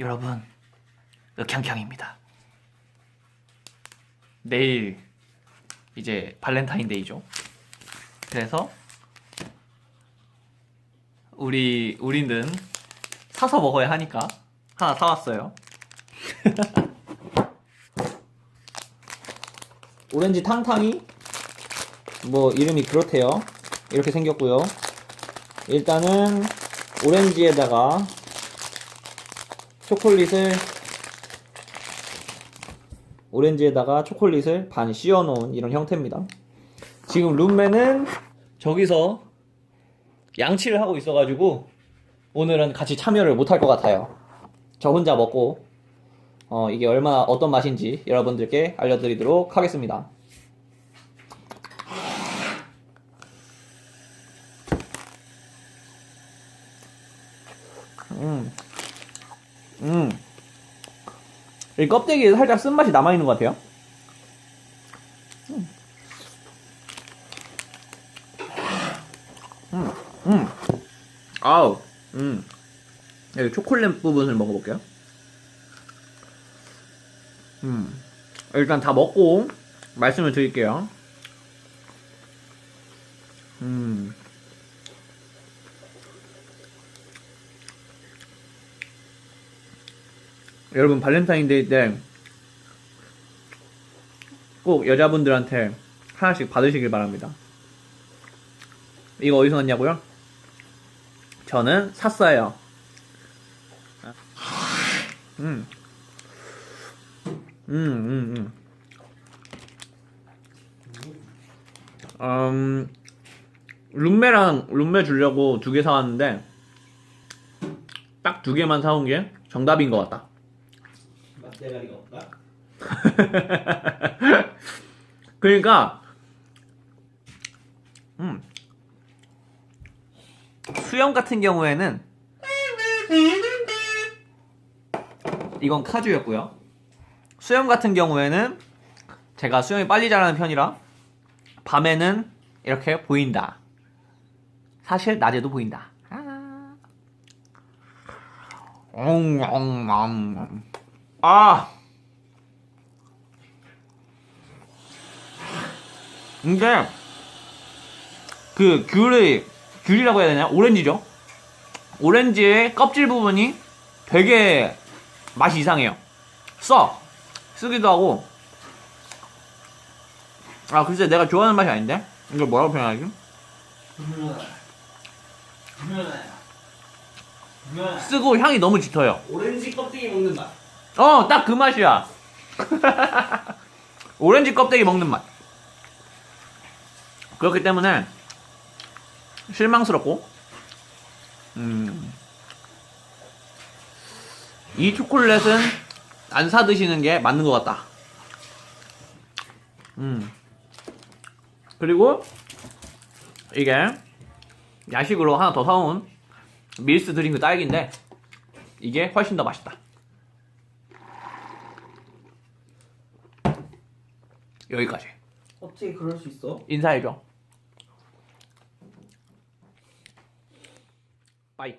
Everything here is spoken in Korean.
여러분, 흑향향입니다. 내일 이제 발렌타인데이죠. 그래서 우리 우리는 사서 먹어야 하니까 하나 사왔어요. 오렌지 탕탕이 뭐 이름이 그렇대요. 이렇게 생겼고요. 일단은 오렌지에다가 초콜릿을 오렌지에다가 초콜릿을 반 씌워 놓은 이런 형태입니다. 지금 룸메는 저기서 양치를 하고 있어가지고 오늘은 같이 참여를 못할 것 같아요. 저 혼자 먹고 어, 이게 얼마나 어떤 맛인지 여러분들께 알려드리도록 하겠습니다. 음, 음, 이 껍데기에 살짝 쓴맛이 남아있는 것 같아요. 음, 음, 음. 아우, 음. 여기 초콜릿 부분을 먹어볼게요. 음. 일단 다 먹고 말씀을 드릴게요. 음. 여러분 발렌타인데이 때 꼭 여자분들한테 하나씩 받으시길 바랍니다. 이거 어디서 났냐고요? 저는 샀어요. 음. 음, 음, 음. 음, 룸메랑 룸메 주려고 두 개 사왔는데 딱 두 개만 사온 게 정답인 것 같다. 맛대가리가 없다. 그러니까 음. 수영 같은 경우에는 이건 카주였고요. 수영 같은 경우에는 제가 수영이 빨리 잘하는 편이라 밤에는 이렇게 보인다. 사실 낮에도 보인다. 아. 아. 이게 그 귤의 귤이라고 해야 되냐? 오렌지죠. 오렌지의 껍질 부분이 되게 맛이 이상해요. 써 쓰기도 하고. 아 글쎄 내가 좋아하는 맛이 아닌데 이걸 뭐라고 표현하지? 분명하다. 쓰고 향이 너무 짙어요. 오렌지 껍데기 먹는 맛. 어, 딱 그 맛이야. 오렌지 껍데기 먹는 맛. 그렇기 때문에 실망스럽고, 음, 이 초콜릿은 안 사 드시는 게 맞는 것 같다. 음. 그리고 이게 야식으로 하나 더 사온 밀스 드링크 딸기인데 이게 훨씬 더 맛있다. 여기까지. 어떻게 그럴 수 있어? 인사해줘. 빠이